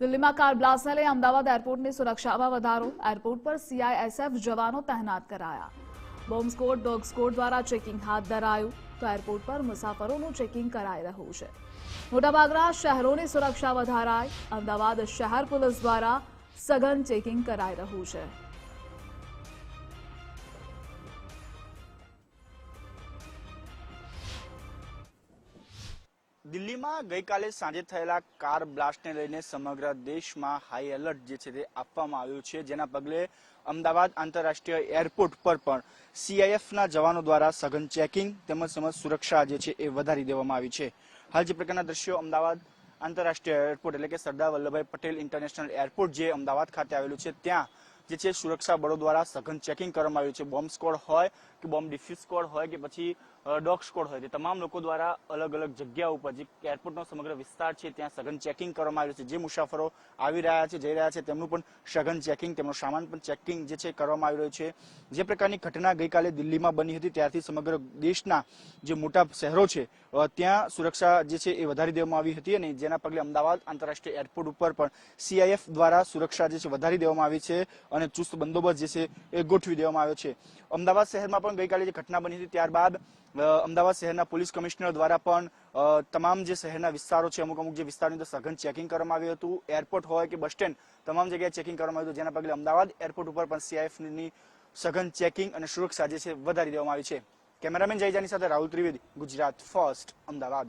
દિલ્હીમાં કાર બ્લાસ્ટને લઈ અમદાવાદ એરપોર્ટની સુરક્ષામાં વધારો. એરપોર્ટ પર સીઆઈએસએફ જવાનો તહેનાત કરાયા. બોમ્બ સ્કોડ, ડોગ સ્કોડ દ્વારા ચેકિંગ હાથ ધરાયું. તો એરપોર્ટ પર મુસાફરોનું ચેકિંગ કરાઈ રહ્યું છે. મોટાભાગના શહેરોની સુરક્ષા વધારાય અમદાવાદ શહેર પોલીસ દ્વારા સઘન ચેકિંગ કરાઈ રહ્યું છે. દિલ્હીમાં ગઈકાલે સાંજે થયેલા કાર બ્લાસ્ટને લઈને સમગ્ર દેશમાં હાઈ એલર્ટ જે છે તે આપવામાં આવ્યું છે, જેના પગલે અમદાવાદ આંતરરાષ્ટ્રીય એરપોર્ટ પર પણ સીઆઈએફના જવાનો દ્વારા સઘન ચેકિંગ તેમજ સમજ સુરક્ષા જે છે એ વધારી દેવામાં આવી છે. હાલ જે પ્રકારના દ્રશ્યો અમદાવાદ આંતરરાષ્ટ્રીય એરપોર્ટ એટલે કે સરદાર વલ્લભભાઈ પટેલ ઇન્ટરનેશનલ એરપોર્ટ જે અમદાવાદ ખાતે આવેલું છે, ત્યાં જે છે, સુરક્ષા બળો દ્વારા સઘન ચેકિંગ કરવામાં આવ્યું છે. બોમ્બ સ્કોડ હોય કે બોમ્બ ડિફ્યુઝ સ્કોડ હોય કે પછી ડોગ સ્કોડ હોય, તે તમામ લોકો દ્વારા અલગ અલગ જગ્યા ઉપર જે એરપોર્ટનો સમગ્ર વિસ્તાર છે, ત્યાં સઘન ચેકિંગ કરવામાં આવ્યું છે. જે મુસાફરો આવી રહ્યા છે, જઈ રહ્યા છે, તેમનું પણ સઘન ચેકિંગ તેમનો સામાન પણ ચેકિંગ જે છે, કરવામાં આવી રહ્યું છે. જે પ્રકારની ઘટના ગઈકાલે દિલ્હીમાં બની હતી, ત્યારથી સમગ્ર દેશના જે મોટા શહેરો છે ત્યાં સુરક્ષા જે છે, એ વધારી દેવામાં આવી હતી અને જેના પગલે અમદાવાદ આંતરરાષ્ટ્રીય એરપોર્ટ ઉપર પણ સીઆઈએફ દ્વારા સુરક્ષા જે છે, વધારી દેવામાં આવી છે અને ચુસ્ત બંદોબસ્ત જે છે એ ગોઠવી દેવામાં આવ્યો છે. અમદાવાદ શહેરમાં પણ ગઈકાલે જે ઘટના બની હતી, ત્યારબાદ અમદાવાદ શહેરના પોલીસ કમિશનર દ્વારા પણ તમામ જે શહેરના વિસ્તારો છે, અમુક અમુક જે વિસ્તારની અંદર સઘન ચેકિંગ કરવામાં આવ્યું હતું. એરપોર્ટ હોય કે બસ સ્ટેન્ડ, તમામ જગ્યાએ ચેકિંગ કરવામાં આવ્યું હતું. જેના પગલે અમદાવાદ એરપોર્ટ ઉપર પણ સીઆઈએફની સઘન ચેકિંગ અને સુરક્ષા જે છે વધારી દેવામાં આવી છે. કેમેરામેન જયજાની સાથે રાહુલ ત્રિવેદી, ગુજરાત ફર્સ્ટ, અમદાવાદ.